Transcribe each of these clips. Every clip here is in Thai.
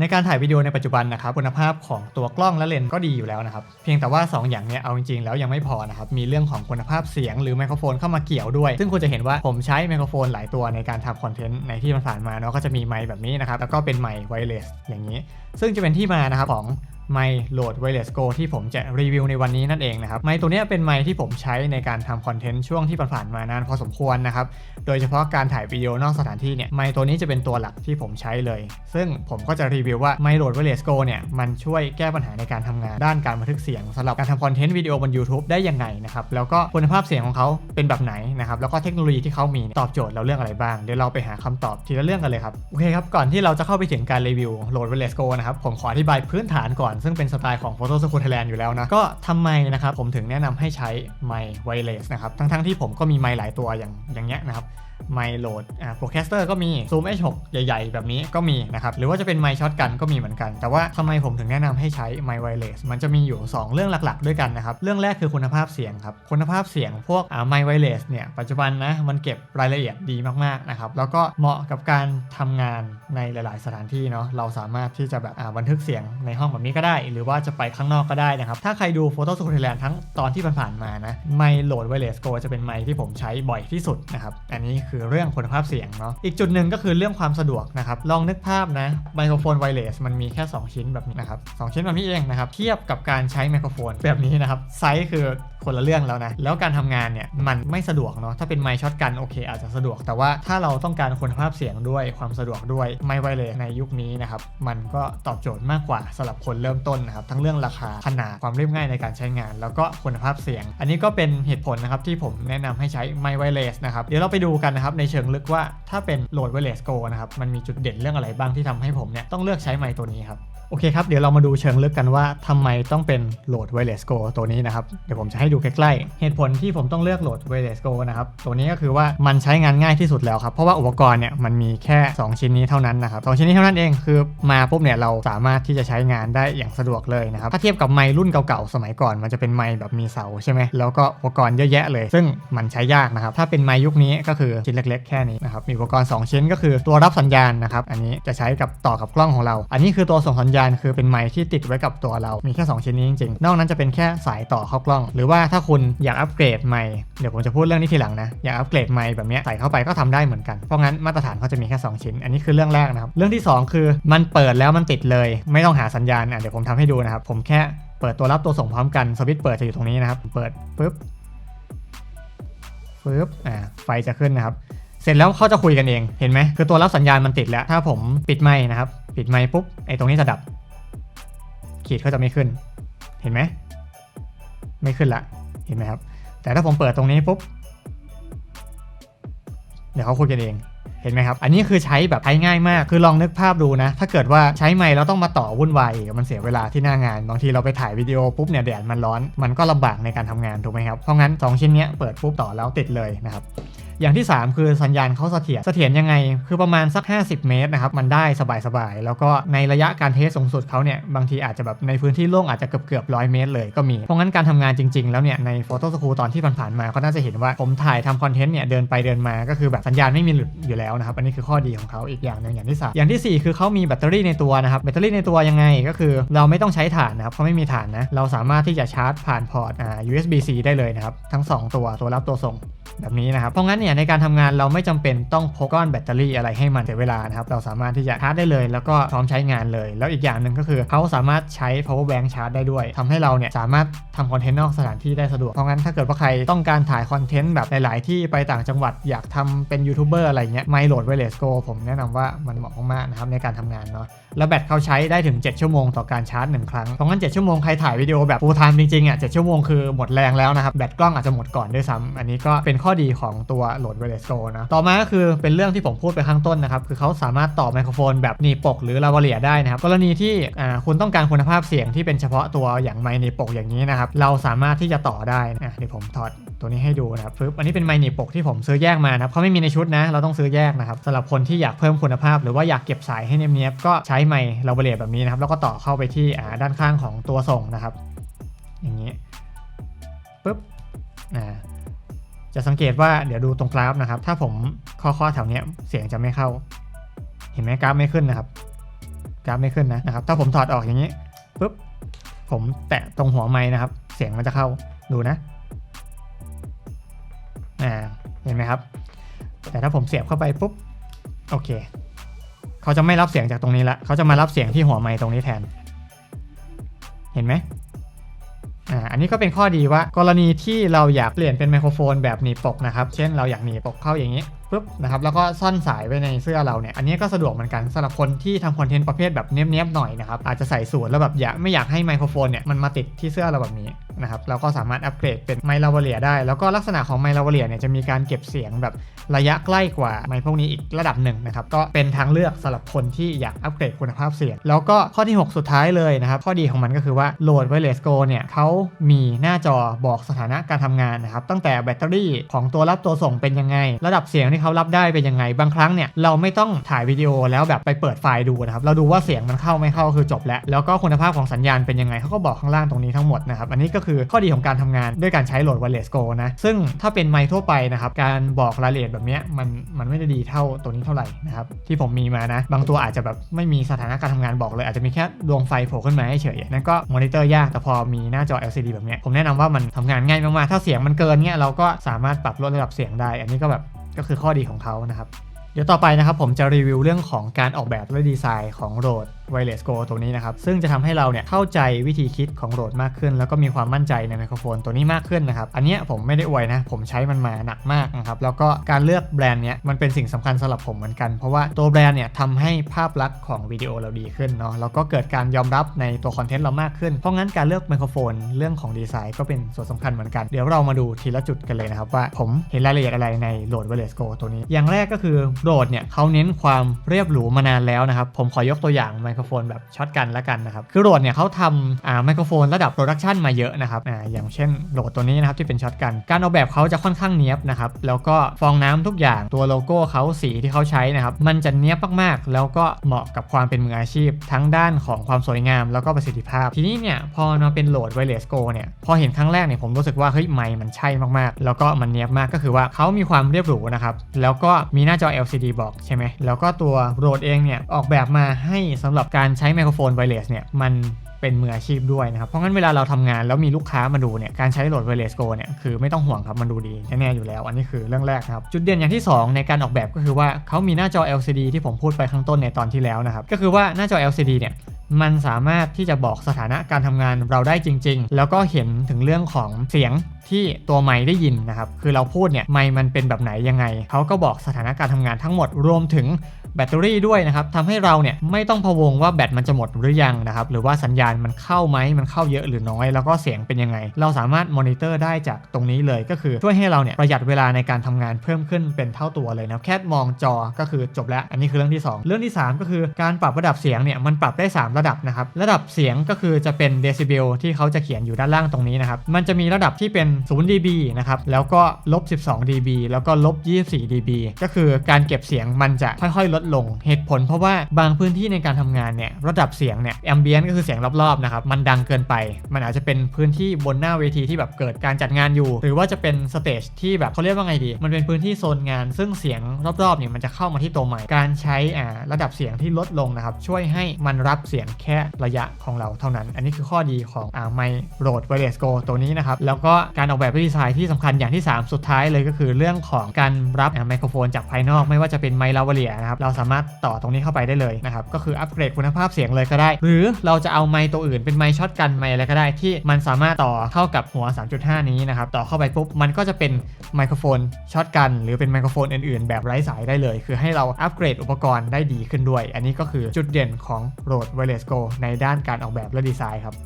ในการถ่ายวิดีโอในปัจจุบันนะครับคุณภาพของตัวกล้องและเลนส์ก็ดีอยู่แล้วนะครับ เพียงแต่ว่า 2 อย่างเนี้ยเอาจริงๆแล้วยังไม่พอนะครับ มีเรื่องของคุณภาพเสียงหรือไมโครโฟนเข้ามาเกี่ยวด้วย ซึ่งคุณจะเห็นว่าผมใช้ไมโครโฟนหลายตัวในการทำคอนเทนต์ในที่ผ่านมาเนาะก็จะมีไมค์แบบนี้นะครับแล้วก็เป็นไมค์ไวเลสอย่างนี้ ซึ่งจะเป็นที่มานะครับของ ไมค์โหลด Wireless Go ที่ผมจะรีวิวในวันนี้นั่นเองนะครับไมค์ตัวนี้เป็นไมค์ที่ผมใช้ในการทำคอนเทนต์ช่วงที่ผ่านๆมานานพอสมควรนะครับ โดยเฉพาะการถ่ายวิดีโอนอกสถานที่เนี่ยไมค์ตัวนี้จะเป็นตัวหลักที่ผมใช้เลย ซึ่งผมก็จะรีวิวว่าไมค์โหลด Wireless Go เนี่ยมันช่วยแก้ปัญหาในการทำงานด้านการบันทึกเสียงสำหรับการทำคอนเทนต์วิดีโอบน YouTube ได้ยังไงนะครับแล้วก็คุณภาพเสียงของเขาเป็นแบบไหนนะครับแล้วก็เทคโนโลยีที่เขามีตอบโจทย์เราเรื่องอะไรบ้างเดี๋ยวเราไปหาคำตอบทีละเรื่องกันเลยครับโอเคครับก่อนที่เราจะเข้าไปถึงการรีวิวโหลด Wireless Go นะครับผมขออธิบายพื้นฐานก่อนซึ่งเป็นสไตล์ของ Photo School Thailand อยู่แล้วนะ ก็ทำไมนะครับผมถึงแนะนำให้ใช้ไมค์ไวเลสนะครับ ทั้งๆที่ผมก็มีไมค์หลายตัวอย่างอย่างเงี้ยนะครับ ไมค์โหลดอ่าโปรแคสเตอร์ก็มี Zoom H6 ใหญ่ๆ แบบนี้ก็มีนะครับ หรือว่าจะเป็นไมค์ช็อตกันก็มีเหมือนกัน แต่ว่าทำไมผมถึงแนะนำให้ใช้ไมค์ไวเลสมันจะมีอยู่ 2 เรื่องหลักๆ ด้วยกันนะครับ เรื่องแรกคือคุณภาพเสียงครับ คุณภาพเสียงพวกอ่าไมค์ไวเลสเนี่ย ปัจจุบันนะมันเก็บรายละเอียดดีมากๆนะครับ แล้วก็เหมาะกับการทำงานในหลาย ๆ สถานที่เนาะ เราสามารถที่จะแบบอ่าบันทึกเสียงในห้องแบบนี้ก็ได้ หรือว่าจะไปข้างนอกก็ได้นะครับ ถ้าใครดู Photo School Thailand ทั้งตอนที่ผ่านๆมานะไมค์โหลดไวเลสโกจะเป็นไมที่ผมใช้บ่อยที่สุดนะครับอันนี้คือเรื่องคุณภาพเสียงเนาะอีกจุดหนึ่งก็คือเรื่องความสะดวกนะครับลองนึกภาพนะไมโครโฟนไวเลสมันมีแค่ 2 ชิ้นแบบนี้นะครับสชิ้นแบบนี้เองนะครับเทียบกับการใช้ไมโครโฟนแบบนี้นะครับไซส์คือ คนละเรื่องแล้วนะ แล้วการทำงานเนี่ยมันไม่สะดวกเนาะถ้าเป็นไมค์ช็อตกันโอเค อาจจะสะดวก แต่ว่าถ้าเราต้องการคุณภาพเสียงด้วยความสะดวกด้วยไมค์ไวเลสในยุคนี้นะครับมันก็ตอบโจทย์มากกว่าสำหรับคนเริ่มต้นนะครับทั้งเรื่องราคาขนาดความเรียบง่ายในการใช้งาน แล้วก็คุณภาพเสียง อันนี้ก็เป็นเหตุผลนะครับที่ผมแนะนำให้ใช้ไมค์ไวเลสนะครับเดี๋ยวเราไปดูกันนะครับในเชิงลึกว่าถ้าเป็นโหลดไวเลสโกนะครับมันมีจุดเด่นเรื่องอะไรบ้างที่ทำให้ผมเนี่ยต้องเลือกใช้ไมค์ตัวนี้ครับ โอเคครับ เดี๋ยวเรามาดูเชิงลึกกันว่าทำไมต้องเป็นโหลด Wireless Go ตัวนี้นะครับ เดี๋ยวผมจะให้ดูใกล้ๆ เหตุผลที่ผมต้องเลือกโหลด Wireless Go นะครับ ตัวนี้ก็คือว่ามันใช้งานง่ายที่สุดแล้วครับ เพราะว่าอุปกรณ์เนี่ยมันมีแค่ 2 ชิ้นนี้เท่านั้นนะครับสชิ้นนี้เท่านั้นเองคือมาปุ๊บเนี่ยเราสามารถที่จะใช้งานได้อย่างสะดวกเลยนะครับ ถ้าเทียบกับไมค์รุ่นเก่าๆสมัยก่อน มันจะเป็นไมค์แบบมีเสาใช่ไหมแล้วก็อุปกรณ์เยอะแยะเลย ซึ่งมันใช้ยากนะครับ ถ้าเป็นไมค์ยุคนี้ก็คือชิ้นเล็ก ๆ แค่นี้นะครับมีอุปกรณ์ 2 ชิ้นก็คือตัวรับสัญญาณนะครับอันนี้จะใช้กับต่อกับกล้องของเรา อันนี้คือตัวส่งสัญญาณคือเป็นไมค์ที่ติดไว้กับตัวเรา มีแค่ 2 ชิ้นนี้จริงๆ นอกนั้นจะเป็นแค่สายต่อเข้ากล้อง หรือว่าถ้าคุณอยากอัปเกรดไมค์เดี๋ยวผมจะพูดเรื่องนี้ทีหลังนะ อยากอัปเกรดไมค์แบบนี้ใส่เข้าไปก็ทำได้เหมือนกัน เพราะงั้นมาตรฐานเขาจะมีแค่ 2 ชิ้น อันนี้คือเรื่องแรกนะครับ เรื่องที่ 2 คือมันเปิดแล้วมันติดเลย ไม่ต้องหาสัญญาณอะเดี๋ยวผมทำให้ดูนะครับ ผมแค่เปิดตัวรับตัวส่งพร้อมกันสวิตช์เปิดจะอยู่ตรงนี้นะครับ เปิดปุ๊บปุ๊บอ่าไฟจะขึ้นนะครับ เสร็จแล้วเขาจะคุยกันเอง เห็นไหม คือตัวรับสัญญาณมันติดแล้ว ถ้าผมปิดไมค์นะครับ ปิดไมค์ปุ๊บ ไอ้ตรงนี้จะดับ ขีดก็จะไม่ขึ้น เห็นไหม ไม่ขึ้นละ เห็นไหมครับ แต่ถ้าผมเปิดตรงนี้ปุ๊บ เดี๋ยวเขาคุยกันเอง เห็นไหมครับ อันนี้คือใช้แบบใช้ง่ายมาก คือลองนึกภาพดูนะ ถ้าเกิดว่าใช้ไมค์แล้วต้องมาต่อวุ่นวายมันเสียเวลาที่หน้างาน บางทีเราไปถ่ายวิดีโอปุ๊บเนี่ยแดดมันร้อน มันก็ลำบากในการทำงานถูกไหมครับ เพราะงั้น2ชิ้นนี้เปิดปุ๊บต่อแล้วติดเลยนะครับ อย่างที่ 3 คือสัญญาณเขาเสถียร เสถียรยังไง คือประมาณสัก 50 เมตรนะครับ มันได้สบายๆ แล้วก็ในระยะการเทสสูงสุดเขาเนี่ย บางทีอาจจะแบบในพื้นที่โล่งอาจจะเกือบเกือบร้อยเมตรเลยก็มี เพราะงั้นการทำงานจริงๆ แล้วเนี่ย ในโฟโต้สกูลตอนที่ผ่านๆมา ก็น่าจะเห็นว่าผมถ่ายทำคอนเทนต์เนี่ยเดินไปเดินมา ก็คือแบบสัญญาณไม่มีหลุดอยู่แล้วนะครับ อันนี้คือข้อดีของเขาอีกอย่างหนึ่งอย่างที่สามอย่างทีสี่ 4 คือเขามีแบตเตอรี่ในตัวนะครับแบตเตอรี่ในตัวยังไงก็คือเราไม่ต้องใช้ถ่านนะครับเขาไม่มีถ่านนะเราสามารถที่จะชาร์จผ่านพอร์ต USB-C ได้เลยนะครับทั้ง 2 ตัวตัวรับตัวส่งแบบนี้นะครับเพราะงั้นเนี่ยในการทำงานเราไม่จำเป็นต้องพกก้อนแบตเตอรี่อะไรให้มันเสียเวลานะครับเราสามารถที่จะชาร์จได้เลย แล้วก็พร้อมใช้งานเลย แล้วอีกอย่างหนึ่งก็คือเขาสามารถใช้ power bank ชาร์จได้ด้วยทำให้เราเนี่ยสามารถทำคอนเทนต์นอกสถานที่ได้สะดวก เพราะงั้นถ้าเกิดว่าใครต้องการถ่ายคอนเทนต์แบบหลาย ๆ ที่ไปต่างจังหวัดอยากทำเป็นยูทูบเบอร์อะไรเงี้ยไมโหลดไวเลสโกผมแนะนำว่ามันเหมาะมากๆนะครับในการทำงานเนาะแล้วแบตเขาใช้ได้ถึง 7 ชั่วโมงต่อการชาร์จ 1 ครั้ง เพราะงั้น 7 ชั่วโมงใครถ่ายวิดีโอแบบ full time จริง ๆ อะ 7 ชั่วโมงคือหมดแรงแล้วนะครับ แบตกล้องอาจจะหมดก่อนด้วยซ้ำอันนี้ก็เป็นข้อดีของตัวโหลด Wireless Go นะ ต่อมาก็คือเป็นเรื่องที่ผมพูดไปข้างต้นนะครับ คือเขาสามารถต่อไมโครโฟนแบบหนีปกหรือลาวาเลียได้นะครับ กรณีที่คุณต้องการคุณภาพเสียงที่เป็นเฉพาะตัวอย่างไมค์หนีปกอย่างนี้นะครับ เราสามารถที่จะต่อได้นะเดี๋ยวผมถอดตัวนี้ให้ดูนะครับปึ๊บอันนี้เป็นไมค์หนีปกที่ผมซื้อแยกมานะครับเขาไม่มีในชุดนะ เราต้องซื้อแยกนะครับสำหรับคนที่อยากเพิ่มคุณภาพ หรือว่าอยากเก็บสายให้เนียบๆก็ใช้ไมค์ลาวาเลียแบบนี้นะครับแล้วก็ต่อเข้าไปที่ด้านข้างของตัวส่งนะครับ อย่างนี้ปึ๊บอ่า จะสังเกตว่าเดี๋ยวดูตรงกราฟนะครับ ถ้าผมข้อๆแถวเนี้ยเสียงจะไม่เข้า เห็นไหมกราฟไม่ขึ้นนะครับ กราฟไม่ขึ้นนะนะครับ ถ้าผมถอดออกอย่างนี้ปุ๊บผมแตะตรงหัวไม้นะครับ เสียงมันจะเข้าดูนะอ่าเห็นไหมครับ แต่ถ้าผมเสียบเข้าไปปุ๊บโอเคเขาจะไม่รับเสียงจากตรงนี้ละเขาจะมารับเสียงที่หัวไม้ตรงนี้แทน เห็นไหม อ่าอันนี้ก็เป็นข้อดีว่า กรณีที่เราอยากเปลี่ยนเป็นไมโครโฟนแบบหนีบปกนะครับ เช่นเราอยากหนีบปกเข้าอย่างนี้ ปุ๊บนะครับแล้วก็ซ่อนสายไว้ในเสื้อเราเนี่ยอันนี้ก็สะดวกเหมือนกันสำหรับคนที่ทำคอนเทนต์ประเภทแบบเนี้ยบๆหน่อยนะครับอาจจะใส่สูตรแล้วแบบอยากไม่อยากให้ไมโครโฟนเนี่ยมันมาติดที่เสื้อเราแบบนี้นะครับเราก็สามารถอัปเกรดเป็นไมค์ลาวเลียได้ แล้วก็ลักษณะของไมค์ลาวเลียเนี่ยจะมีการเก็บเสียงแบบระยะใกล้กว่าไมค์พวกนี้อีกระดับหนึ่งนะครับก็เป็นทางเลือกสำหรับคนที่อยากอัปเกรดคุณภาพเสียง แล้วก็ข้อที่ 6 สุดท้ายเลยนะครับข้อดีของมันก็คือว่าโหลด Wireless Go เนี่ยเขามีหน้าจอบอกสถานะการทำงานนะครับตั้งแต่แบตเตอรี่ของตัวรับตัวส่งเป็นยังไง ระดับเสียงที่เขารับได้เป็นยังไง บางครั้งเนี่ยเราไม่ต้องถ่ายวิดีโอแล้วแบบไปเปิดไฟล์ดูนะครับ เราดูว่าเสียงมันเข้าไม่เข้าคือจบแล้ว แล้วก็คุณภาพของสัญญาณเป็นยังไงเขาก็บอกข้างล่างตรงนี้ทั้งหมดนะครับ อันนี้ก็คือข้อดีของการทำงานด้วยการใช้โหลด Wireless Go นะ ซึ่งถ้าเป็นไมค์ทั่วไปนะครับ การบอกรายละเอียดแบบนี้มันมันไม่ได้ดีเท่าตัวนี้เท่าไหร่นะครับ ที่ผมมีมานะ บางตัวอาจจะแบบไม่มีสถานะการทำงานบอกเลย อาจจะมีแค่ดวงไฟโผล่ขึ้นมาเฉยนั่นก็มอนิเตอร์ยาก แต่พอมีหน้าจอ LCD แบบนี้ผมแนะนำว่ามันทำงานง่ายมากๆ ถ้าเสียงมันเกินเนี้ยเราก็สามารถปรับลดระดับเสียงได้ อันนี้ก็แบบ ก็คือข้อดีของเขานะครับ เดี๋ยวต่อไปนะครับผมจะรีวิวเรื่องของการออกแบบและดีไซน์ของโรด Wireless Go ตัวนี้นะครับ ซึ่งจะทำให้เราเนี่ยเข้าใจวิธีคิดของโหลดมากขึ้น แล้วก็มีความมั่นใจในไมโครโฟนตัวนี้มากขึ้นนะครับ อันนี้ผมไม่ได้อวยนะ ผมใช้มันมาหนักมากนะครับ แล้วก็การเลือกแบรนด์เนี้ยมันเป็นสิ่งสำคัญสำหรับผมเหมือนกัน เพราะว่าตัวแบรนด์เนี่ยทำให้ภาพลักษณ์ของวิดีโอเราดีขึ้นเนาะ แล้วก็เกิดการยอมรับในตัวคอนเทนต์เรามากขึ้น เพราะงั้นการเลือกไมโครโฟนเรื่องของดีไซน์ก็เป็นส่วนสำคัญเหมือนกัน เดี๋ยวเรามาดูทีละจุดกันเลยนะครับว่าผมเห็นรายละเอียดอะไรในโหลด Wireless Go ตัวนี้ อย่างแรกก็คือโหลดเนี่ยเขาเน้นความเรียบหรูมานานแล้วนะครับผมขอยกตัวอย่างไมโครโฟนแบบช็อตกันแล้วกันนะครับ คือโหลดเนี่ยเขาทำไมโครโฟนระดับโปรดักชันมาเยอะนะครับออย่างเช่นโหลดตัวนี้นะครับที่เป็นช็อตกัน การออกแบบเขาจะค่อนข้างเนี้ยบนะครับแล้วก็ฟองน้ำทุกอย่างตัวโลโก้เขาสีที่เขาใช้นะครับมันจะเนี้ยบมากๆ แล้วก็เหมาะกับความเป็นมืออาชีพ ทั้งด้านของความสวยงามแล้วก็ประสิทธิภาพ ทีนี้เนี่ยพอมาเป็นโหลด Wireless Go เนี่ยพอเห็นครั้งแรกเนี่ยผมรู้สึกว่าเฮ้ยไมมันใช่มากๆ แล้วก็มันเนี้ยบมากก็คือว่าเขามีความเรียบหรูนะครับแล้วก็มีหน้าจอ LCD บอกใช่ไหมแล้วก็ตัวโหลดเองเนี่ยออกแบบมาให้สำหรับการใช้ไมโครโฟน Wireless เนี่ยมันเป็นมืออาชีพด้วยนะครับ เพราะงั้นเวลาเราทำงานแล้วมีลูกค้ามาดูเนี่ย การใช้โหลด Wireless Go เนี่ย คือไม่ต้องห่วงครับ มันดูดีแน่ๆอยู่แล้ว อันนี้คือเรื่องแรกครับ จุดเด่นอย่างที่ 2 ในการออกแบบก็คือว่าเขามีหน้าจอ LCD ที่ผมพูดไปข้างต้นในตอนที่แล้วนะครับ ก็คือว่าหน้าจอ LCD เนี่ยมันสามารถที่จะบอกสถานะการทำงานเราได้จริง ๆ แล้วก็เห็นถึงเรื่องของเสียงที่ตัวไมค์ได้ยินนะครับ คือเราพูดเนี่ยไมค์มันเป็นแบบไหนยังไง เขาก็บอกสถานะการทำงานทั้งหมดรวมถึง แบตเตอรี่ด้วยนะครับทำให้เราเนี่ยไม่ต้องพะวงว่าแบตมันจะหมดหรือยังนะครับหรือว่าสัญญาณมันเข้าไหมมันเข้าเยอะหรือน้อย แล้วก็เสียงเป็นยังไง เราสามารถมอนิเตอร์ได้จากตรงนี้เลยก็คือช่วยให้เราเนี่ยประหยัดเวลาในการทำงานเพิ่มขึ้นเป็นเท่าตัวเลยนะแค่มองจอก็คือจบแล้ว อันนี้คือเรื่องที่ 2 เรื่องที่ 3 ก็คือการปรับระดับเสียงเนี่ยมันปรับได้ 3 ระดับนะครับระดับเสียงก็คือจะเป็นเดซิเบลที่เขาจะเขียนอยู่ด้านล่างตรงนี้นะครับมันจะมีระดับที่เป็น0 dB นะครับแล้วก็ลบ12 dB แล้วก็ลบ24 dB ก็คือการเก็บเสียงมันจะค่อยๆลดลง เหตุผลเพราะว่าบางพื้นที่ในการทำงานเนี่ยระดับเสียงเนี่ยแอมเบียนก็คือเสียงรอบๆนะครับมันดังเกินไป มันอาจจะเป็นพื้นที่บนหน้าเวทีที่แบบเกิดการจัดงานอยู่ หรือว่าจะเป็นสเตจที่แบบเขาเรียกว่าไงดี มันเป็นพื้นที่โซนงาน ซึ่งเสียงรอบๆเนี่ยมันจะเข้ามาที่ตัวใหม่ การใช้อ่าระดับเสียงที่ลดลงนะครับช่วยให้มันรับเสียงแค่ระยะของเราเท่านั้น อันนี้คือข้อดีของอ่าไมโรดไวเลสโกตัวนี้นะครับแล้วก็การออกแบบดีไซน์ที่สำคัญอย่างที่ 3 สุดท้ายเลยก็คือเรื่องของการรับไมโครโฟนจากภายนอกไม่ว่าจะเป็นไมค์ลาวเลียนะครับเราสามารถต่อตรงนี้เข้าไปได้เลยนะครับก็คืออัปเกรดคุณภาพเสียงเลยก็ได้ หรือเราจะเอาไมค์ตัวอื่นเป็นไมค์ช็อตกันไมค์อะไรก็ได้ที่มันสามารถต่อเข้ากับหัว 3.5 นี้นะครับต่อเข้าไปปุ๊บมันก็จะเป็นไมโครโฟนช็อตกัน หรือเป็นไมโครโฟนอื่นๆ แบบไร้สายได้เลย คือให้เราอัปเกรดอุปกรณ์ได้ดีขึ้นด้วย อันนี้ก็คือจุดเด่นของ Rode Wireless Go ในด้านการออกแบบและดีไซน์ครับ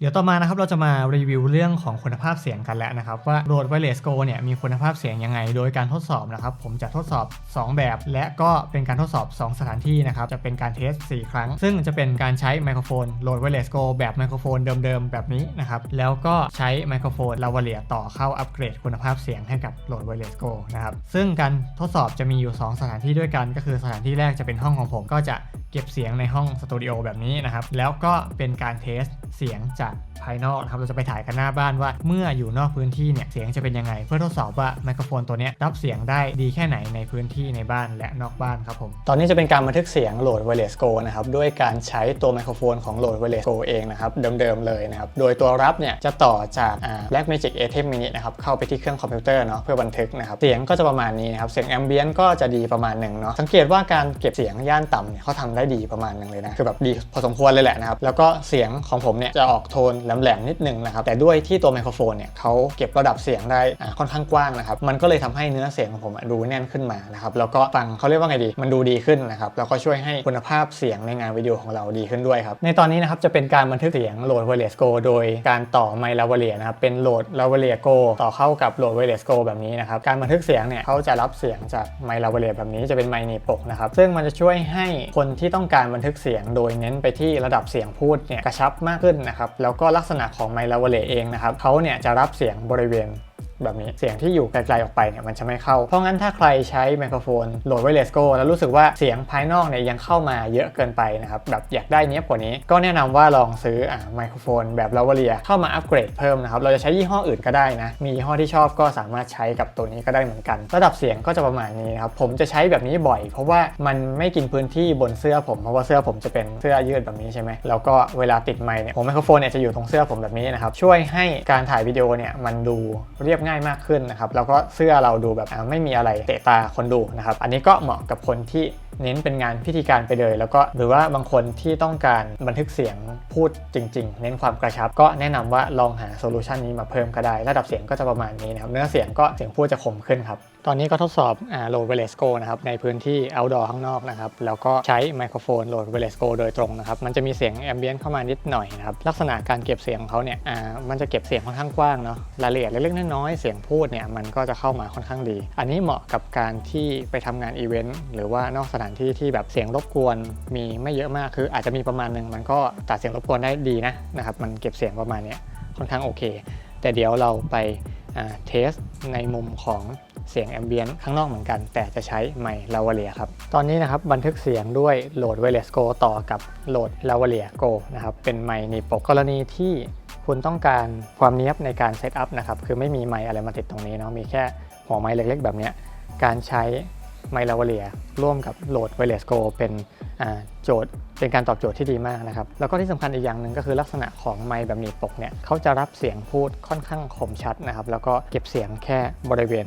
เดี๋ยวต่อมานะครับเราจะมารีวิวเรื่องของคุณภาพเสียงกันแล้วนะครับ ว่า Rode Wireless Go เนี่ยมีคุณภาพเสียงยังไง โดยการทดสอบนะครับ ผมจะทดสอบ 2 แบบ และก็เป็นการทดสอบ 2 สถานที่นะครับ จะเป็นการเทส 4 ครั้ง ซึ่งจะเป็นการใช้ไมโครโฟน Rode Wireless Go แบบไมโครโฟนเดิมๆ แบบนี้นะครับ แล้วก็ใช้ไมโครโฟนลาวเลียต่อเข้าอัปเกรดคุณภาพเสียงให้กับ Rode Wireless Go นะครับซึ่งการทดสอบจะมีอยู่ 2 สถานที่ด้วยกัน ก็คือสถานที่แรกจะเป็นห้องของผมก็จะเก็บเสียงในห้องสตูดิโอแบบนี้นะครับ แล้วก็เป็นการเทสเสียงจากภายนอกนะครับ เราจะไปถ่ายกันหน้าบ้านว่า เมื่ออยู่นอกพื้นที่เนี่ยเสียงจะเป็นยังไง เพื่อทดสอบว่าไมโครโฟนตัวนี้รับเสียงได้ดีแค่ไหนในพื้นที่ในบ้านและนอกบ้านครับผม ตอนนี้จะเป็นการบันทึกเสียงโหลด Wireless Go นะครับ ด้วยการใช้ตัวไมโครโฟนของโหลด Wireless Go เองนะครับ เดิมๆเลยนะครับ โดยตัวรับเนี่ยจะต่อจากา Blackmagic ATEM Mini นะครับ เข้าไปที่เครื่องคอมพิวเตอร์เนาะเพื่อบันทึกนะครับ เสียงก็จะประมาณนี้นะครับ เสียงแอมเบียนก็จะดีประมาณหนึ่งเนาะ สังเกตว่าการเก็บเสียงย่านต่ำเนี่ยเขาทำได้ดีประมาณหนึ่งเลยนะคือแบบดีพอสมควรเลยแหละนะครับแล้วก็เสียงของผมเนี่ยจะออกโทนแหลมๆนิดนึงนะครับแต่ด้วยที่ตัวไมโครโฟนเนี่ยเขาเก็บระดับเสียงได้ค่อนข้างกว้างนะครับมันก็เลยทำให้เนื้อเสียงของผมดูแน่นขึ้นมานะครับแล้วก็ฟังเขาเรียกว่าไงดี มันดูดีขึ้นนะครับแล้วก็ช่วยให้คุณภาพเสียงในงานวิดีโอของเราดีขึ้นด้วยครับในตอนนี้นะครับจะเป็นการบันทึกเสียงโหลด Wireless Go โดยการต่อไมค์ลาวเลียนะครับเป็นโหลดลาวเลีย Go ต่อเข้ากับโหลด Wireless Go แบบนี้นะครับการบันทึกเสียงเนี่ยเขาจะรับเสียงจากไมค์ลาวเลียแบบนี้จะเป็นไมค์หนีปกนะครับซึ่งมันจะช่วยให้คนที่ต้องการบันทึกเสียง โดยเน้นไปที่ระดับเสียงพูดเนี่ยกระชับมากขึ้นนะครับแล้วก็ลักษณะของไมค์ลวเลเองนะครับเขาเนี่ยจะรับเสียงบริเวณ แบบนี้เสียงที่อยู่ไกลๆออกไปเนี่ยมันจะไม่เข้า เพราะงั้นถ้าใครใช้ไมโครโฟนโหลดไวเลสโกแล้วรู้สึกว่าเสียงภายนอกเนี่ยยังเข้ามาเยอะเกินไปนะครับแบบอยากได้เนี้ยกว่านี้ ก็แนะนำว่าลองซื้ออ่าไมโครโฟนแบบลาวเลียเข้ามาอัปเกรดเพิ่มนะครับเราจะใช้ยี่ห้ออื่นก็ได้นะมียี่ห้อที่ชอบก็สามารถใช้กับตัวนี้ก็ได้เหมือนกัน ระดับเสียงก็จะประมาณนี้นะครับผมจะใช้แบบนี้บ่อย เพราะว่ามันไม่กินพื้นที่บนเสื้อผม เพราะว่าเสื้อผมจะเป็นเสื้อยืดแบบนี้ใช่ไหมแล้วก็เวลาติดไมค์เนี่ยผมไมโครโฟนเนี่ยจะอยู่ตรงเสื้อผมแบบนี้นะครับช่วยให้การถ่ายวิดีโอเนี่ยมันดูเรียบง่ายมากขึ้นนะครับแล้วก็เสื้อเราดูแบบไม่มีอะไรเตะตาคนดูนะครับอันนี้ก็เหมาะกับคนที่เน้นเป็นงานพิธีการไปเลย แล้วก็หรือว่าบางคนที่ต้องการบันทึกเสียงพูดจริง ๆ เน้นความกระชับ ก็แนะนำว่าลองหาโซลูชันนี้มาเพิ่มก็ได้ ระดับเสียงก็จะประมาณนี้นะครับเนื้อเสียงก็เสียงพูดจะคมขึ้นครับ ตอนนี้ก็ทดสอบโหลด Wireless Go นะครับในพื้นที่ outdoor ข้างนอกนะครับแล้วก็ใช้ไมโครโฟนโหลด Wireless Go โดยตรงนะครับมันจะมีเสียงแอมเบียนเข้ามานิดหน่อยนะครับลักษณะการเก็บเสียงของเขาเนี่ยมันจะเก็บเสียงค่อนข้างกว้างเนาะรายละเอียดเล็กๆน้อยๆเสียงพูดเนี่ยมันก็จะเข้ามาค่อนข้างดี อันนี้เหมาะกับการที่ไปทำงานอีเวนต์หรือว่านอกสถานที่ที่แบบเสียงรบกวนมีไม่เยอะมากคืออาจจะมีประมาณหนึ่งมันก็ตัดเสียงรบกวนได้ดีนะนะครับมันเก็บเสียงประมาณเนี้ยค่อนข้างโอเค แต่เดี๋ยวเราไปเทสในมุมของ เสียงแอมเบียนข้างนอกเหมือนกัน แต่จะใช้ไมค์ลาวเลียครับ ตอนนี้นะครับบันทึกเสียงด้วยโหลดไวเลสโกต่อกับโหลดลาวเลียโกนะครับเป็นไมค์นีปกกรณีที่คุณต้องการความเนี้ยบในการเซตอัพนะครับคือไม่มีไมค์อะไรมาติดตรงนี้เนาะมีแค่หัวไมค์เล็กๆ แบบเนี้ยการใช้ ไมค์ลาวเลียร่วมกับโหลด Wireless Go เป็นโจทย์เป็นการตอบโจทย์ที่ดีมากนะครับ แล้วก็ที่สำคัญอีกอย่างหนึ่งก็คือลักษณะของไมค์แบบหนีบปกเนี่ยเขาจะรับเสียงพูดค่อนข้างคมชัดนะครับ แล้วก็เก็บเสียงแค่บริเวณ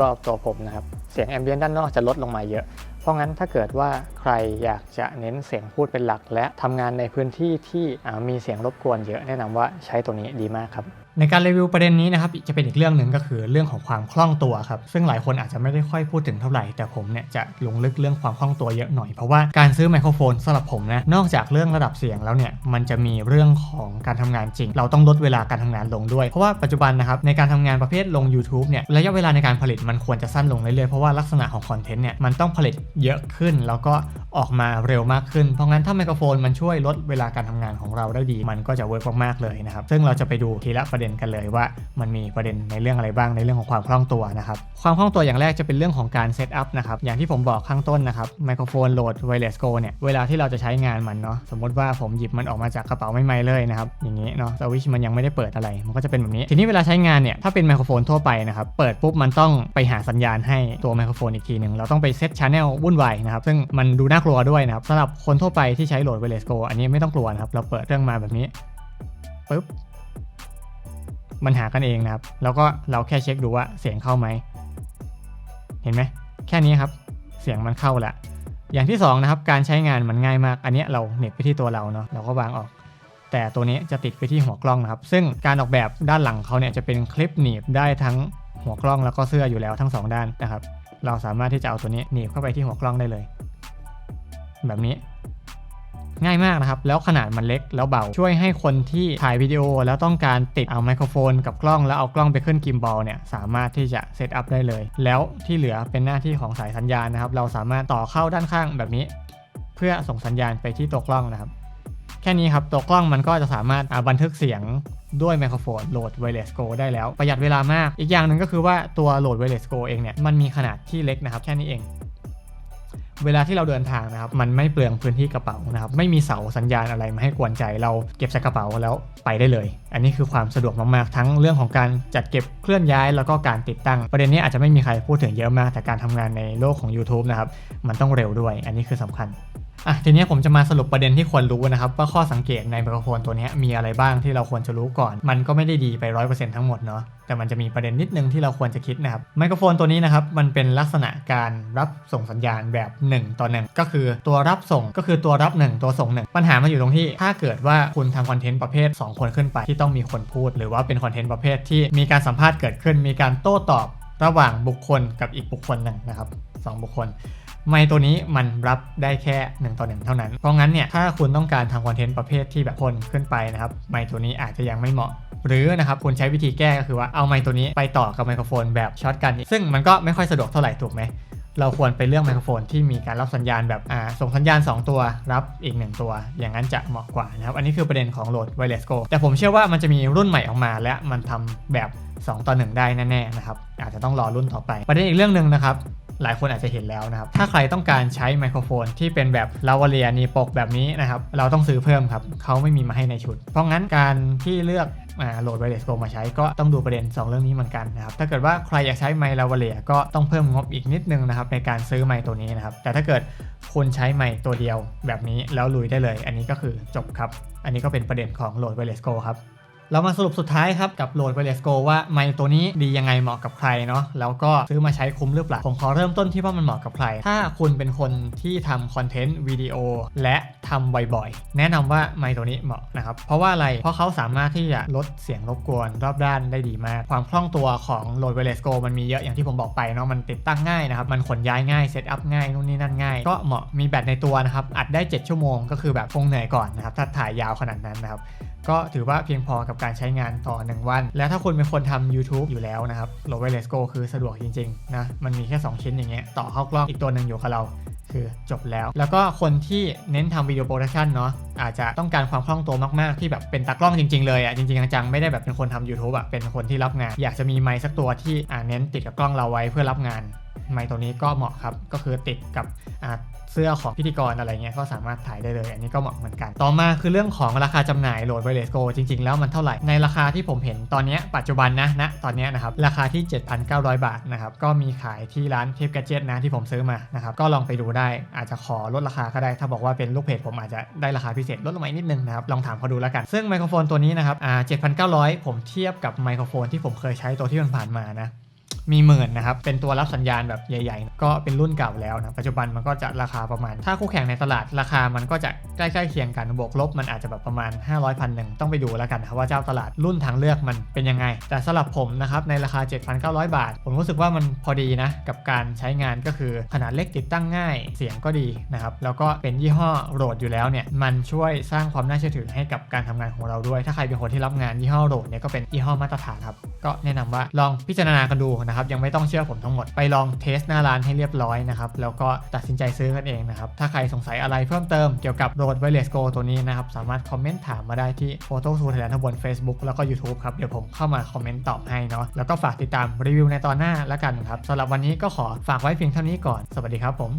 รอบๆตัวผมนะครับ เสียงแอมเบียนด้านนอกจะลดลงมาเยอะ เพราะงั้นถ้าเกิดว่าใครอยากจะเน้นเสียงพูดเป็นหลัก และทำงานในพื้นที่ที่มีเสียงรบกวนเยอะแนะนำว่าใช้ตัวนี้ดีมากครับ ในการรีวิวประเด็นนี้นะครับจะเป็นอีกเรื่องหนึ่งก็คือเรื่องของความคล่องตัวครับซึ่งหลายคนอาจจะไม่ได้ค่อยพูดถึงเท่าไหร่แต่ผมเนี่ยจะลงลึกเรื่องความคล่องตัวเยอะหน่อยเพราะว่าการซื้อไมโครโฟนสำหรับผมนะนอกจากเรื่องระดับเสียงแล้วเนี่ยมันจะมีเรื่องของการทำงานจริง เราต้องลดเวลาการทำงานลงด้วย เพราะว่าปัจจุบันนะครับในการทำงานประเภทลง YouTube เนี่ยระยะเวลาในการผลิตมันควรจะสั้นลงเรื่อยๆเพราะว่าลักษณะของคอนเทนต์เนี่ยมันต้องผลิตเยอะขึ้น แล้วก็ออกมาเร็วมากขึ้นเพราะงั้นถ้าไมโครโฟนมันช่วยลดเวลาการทำงานของเราได้ดี มันก็จะเวิร์กมากๆเลยนะครับซึ่งเราจะไปดูทีละประด็นกันเลยว่ามันมีประเด็นในเรื่องอะไรบ้างในเรื่องของความคล่องตัวนะครับความคล่องตัวอย่างแรกจะเป็นเรื่องของการเซตอัพนะครับอย่างที่ผมบอกข้างต้นนะครับไมโครโฟนโหลด Wireless Go เนี่ยเวลาที่เราจะใช้งานมันเนาะสมมติว่าผมหยิบมันออกมาจากกระเป๋าไม่ๆเลยนะครับอย่างนี้เนาะสวิชมันยังไม่ได้เปิดอะไร มันก็จะเป็นแบบนี้ทีนี้เวลาใช้งานเนี่ยถ้าเป็นไมโครโฟนทั่วไปนะครับเปิดปุ๊บมันต้องไปหาสัญญาณให้ตัวไมโครโฟนอีกทีหนึ่งเราต้องไปเซตชานแนลวุ่นวายนะครับซึ่งมันดูน่ากลัวด้วยนะครับสำหรับคนทั่วไปที่ใช้โหลด Wireless Go อันนี้ไม่ต้องกลัวนะครับเราเปิดเรื่องมาแบบนี้ปุ๊บ มันหากันเองนะครับ แล้วก็เราแค่เช็คดูว่าเสียงเข้าไหม เห็นไหม แค่นี้ครับ เสียงมันเข้าละอย่างที่สองนะครับ การใช้งานมันง่ายมาก อันเนี้ยเราเหน็บไปที่ตัวเราเนาะ เราก็วางออก แต่ตัวนี้จะติดไปที่หัวกล้องนะครับ ซึ่งการออกแบบด้านหลังเขาเนี่ยจะเป็นคลิปหนีบได้ทั้งหัวกล้องแล้วก็เสื้ออยู่แล้วทั้งสองด้านนะครับ เราสามารถที่จะเอาตัวนี้หนีบเข้าไปที่หัวกล้องได้เลย แบบนี้ ง่ายมากนะครับ แล้วขนาดมันเล็กแล้วเบา ช่วยให้คนที่ถ่ายวิดีโอแล้วต้องการติดเอาไมโครโฟนกับกล้องแล้วเอากล้องไปขึ้นกิมบอลเนี่ยสามารถที่จะเซตอัพได้เลย แล้วที่เหลือเป็นหน้าที่ของสายสัญญาณนะครับ เราสามารถต่อเข้าด้านข้างแบบนี้ เพื่อส่งสัญญาณไปที่ตัวกล้องนะครับ แค่นี้ครับตัวกล้องมันก็จะสามารถบันทึกเสียงด้วยไมโครโฟนโหลด Wireless Go ได้แล้ว ประหยัดเวลามาก อีกอย่างหนึ่งก็คือว่าตัวโหลด Wireless Go เองเนี่ยมันมีขนาดที่เล็กนะครับ แค่นี้เอง เวลาที่เราเดินทางนะครับมันไม่เปลืองพื้นที่กระเป๋านะครับไม่มีเสาสัญญาณอะไรมาให้กวนใจเราเก็บใส่กระเป๋าแล้วไปได้เลย อันนี้คือความสะดวกมากๆ ทั้งเรื่องของการจัดเก็บเคลื่อนย้ายแล้วก็การติดตั้ง ประเด็นนี้อาจจะไม่มีใครพูดถึงเยอะมาก แต่การทำงานในโลกของ YouTube นะครับมันต้องเร็วด้วย อันนี้คือสำคัญ อะทีนี้ผมจะมาสรุปประเด็นที่ควรรู้นะครับ ว่าข้อสังเกตในไมโครโฟนตัวนี้มีอะไรบ้างที่เราควรจะรู้ก่อน มันก็ไม่ได้ดีไป 100%ทั้งหมดเนาะแต่มันจะมีประเด็นนิดนึงที่เราควรจะคิดนะครับไมโครโฟนตัวนี้นะครับมันเป็นลักษณะการรับส่งสัญญาณแบบ 1 ต่อ 1 ก็คือตัวรับส่งก็คือตัวรับ 1 ตัวส่ง 1 ปัญหามาอยู่ตรงที่ ถ้าเกิดว่าคุณทำคอนเทนต์ประเภท 2 คนขึ้นไปที่ต้องมีคนพูด หรือว่าเป็นคอนเทนต์ประเภทที่มีการสัมภาษณ์เกิดขึ้น มีการโต้ตอบ ระหว่างบุคคลกับอีกบุคคลหนึ่งนะครับสองบุคคล ไมค์ตัวนี้มันรับได้แค่1ต่อ1เท่านั้น เพราะงั้นเนี่ยถ้าคุณต้องการทำคอนเทนต์ประเภทที่แบบคนขึ้นไปนะครับไมค์ตัวนี้อาจจะยังไม่เหมาะหรือนะครับคุณใช้วิธีแก้ก็คือว่าเอาไมค์ตัวนี้ไปต่อกับไมโครโฟนแบบช็อตกัน ซึ่งมันก็ไม่ค่อยสะดวกเท่าไหร่ถูกไหม เราควรไปเลือกไมโครโฟนที่มีการรับสัญญาณแบบอ่าส่งสัญญาณ 2 ตัวรับอีก 1 ตัว อย่างนั้นจะเหมาะกว่านะครับ อันนี้คือประเด็นของโหลด Wireless Go แต่ผมเชื่อว่ามันจะมีรุ่นใหม่ออกมา และมันทำแบบ 2 ต่อ 1 ได้แน่ๆนะครับอาจจะต้องรอรุ่นต่อไป ประเด็นอีกเรื่องหนึ่งนะครับ หลายคนอาจจะเห็นแล้วนะครับ ถ้าใครต้องการใช้ไมโครโฟนที่เป็นแบบลาวาเลียนีปกแบบนี้นะครับ เราต้องซื้อเพิ่มครับเขาไม่มีมาให้ในชุด เพราะงั้นการที่เลือกโหลด Wireless Go มาใช้ก็ต้องดูประเด็น 2 เรื่องนี้เหมือนกันนะครับ ถ้าเกิดว่าใครอยากใช้ไมค์ลาวาเลียก็ต้องเพิ่มงบอีกนิดนึงนะครับในการซื้อไมค์ตัวนี้นะครับ แต่ถ้าเกิดคุณใช้ไมค์ตัวเดียวแบบนี้แล้วลุยได้เลย อันนี้ก็คือจบครับ อันนี้ก็เป็นประเด็นของโหลด Wireless Go ครับ เรามาสรุปสุดท้ายครับกับโหลด Wireless Go ว่าไมค์ตัวนี้ดียังไงเหมาะกับใครเนาะแล้วก็ซื้อมาใช้คุ้มหรือเปล่า ผมขอเริ่มต้นที่ว่ามันเหมาะกับใคร ถ้าคุณเป็นคนที่ทำคอนเทนต์วิดีโอและทำบ่อยๆ แนะนำว่าไมค์ตัวนี้เหมาะนะครับ เพราะว่าอะไร เพราะเขาสามารถที่จะลดเสียงรบกวนรอบด้านได้ดีมาก ความคล่องตัวของโหลด Wireless Go มันมีเยอะอย่างที่ผมบอกไปเนาะมันติดตั้งง่ายนะครับมันขนย้ายง่ายเซตอัพง่ายนู่นนี่นั่นง่ายก็เหมาะมีแบตในตัวนะครับอัดได้ 7 ชั่วโมงก็คือแบบคงเหนื่อยก่อนนะครับถ้าถ่ายยาวขนาดนั้นนะครับ ก็ถือว่าเพียงพอกับการใช้งานต่อ 1 วัน และถ้าคุณเป็นคนทำ YouTube อยู่แล้วนะครับ l o w e r l e s Go คือสะดวกจริงๆนะมันมีแค่ 2 ชิ้นอย่างเงี้ยต่อเข้ากล้องอีกตัวหนึ่งอยู่กับเราคือจบแล้ว แล้วก็คนที่เน้นทำวิดีโอโปรดักชันเนาะอาจจะต้องการความคล่องตัวมากๆ ที่แบบเป็นตากล้องจริง ๆ เลยอะ่ะจริงๆจังๆไม่ได้แบบเป็นคนทำ YouTube อะ่ะเป็นคนที่รับงาน อยากจะมีไมค์สักตัวที่อ่าเน้นติดกับกล้องเราไว้เพื่อรับงาน ไมค์ตัวนี้ก็เหมาะครับ ก็คือติดกับเสื้อของพิธีกรอะไรเงี้ยก็สามารถถ่ายได้เลย อันนี้ก็เหมาะเหมือนกัน ต่อมาคือเรื่องของราคาจำหน่ายโหลด Wireless Go จริงๆ แล้วมันเท่าไหร่ ในราคาที่ผมเห็นตอนนี้ปัจจุบันนะนะตอนนี้นะครับราคาที่ 7,900 บาทนะครับก็มีขายที่ร้านเทปก a เจ็ตนะที่ผมซื้อมานะครับก็ลองไปดูได้อาจจะขอลดราคาก็ได้ ถ้าบอกว่าเป็นลูกเพจผมอาจจะได้ราคาพิเศษลดลงมาอีกนิดนึงนะครับลองถามเขาดูแล้วกัน ซึ่งไมโครโฟนตัวนี้นะครับอ่า7,900 ผมเทียบกับไมโครโฟนที่ผมเคยใช้ตัวที่มันผ่านมานะ มีหมื่นนะครับ เป็นตัวรับสัญญาณแบบใหญ่ ๆ ก็เป็นรุ่นเก่าแล้วนะ ปัจจุบันมันก็จะราคาประมาณ ถ้าคู่แข่งในตลาดราคามันก็จะใกล้ๆเคียงกัน บวกลบมันอาจจะแบบประมาณ 500พันหนึ่งต้องไปดูแล้วกันนะว่าเจ้าตลาดรุ่นทางเลือกมันเป็นยังไง แต่สำหรับผมนะครับในราคา 7,900 บาท ผมรู้สึกว่ามันพอดีนะกับการใช้งานก็คือขนาดเล็กติดตั้งง่าย เสียงก็ดีนะครับแล้วก็เป็นยี่ห้อโรดอยู่แล้วเนี่ยมันช่วยสร้างความน่าเชื่อถือให้กับการทำงานของเราด้วย ถ้าใครเป็นคนที่รับงานยี่ห้อโรดเนี่ยก็เป็นยี่ห้อมาตรฐานครับก็แนะนำว่าลองพิจารณากันดูนะครับยังไม่ต้องเชื่อผมทั้งหมดไปลองเทสหน้าร้านให้เรียบร้อยนะครับแล้วก็ตัดสินใจซื้อกันเองนะครับถ้าใครสงสัยอะไรเพิ่มเติมเกี่ยวกับโรดไวเลสโกตัวนี้นะครับสามารถคอมเมนต์ถามมาได้ที่โฟโต้ทูไทยแลนด์ทั้งบน Facebook แล้วก็ YouTube ครับเดี๋ยวผมเข้ามาคอมเมนต์ตอบให้เนาะแล้วก็ฝากติดตามรีวิวในตอนหน้าแล้วกันครับสำหรับวันนี้ก็ขอฝากไว้เพียงเท่านี้ก่อนสวัสดีครับผม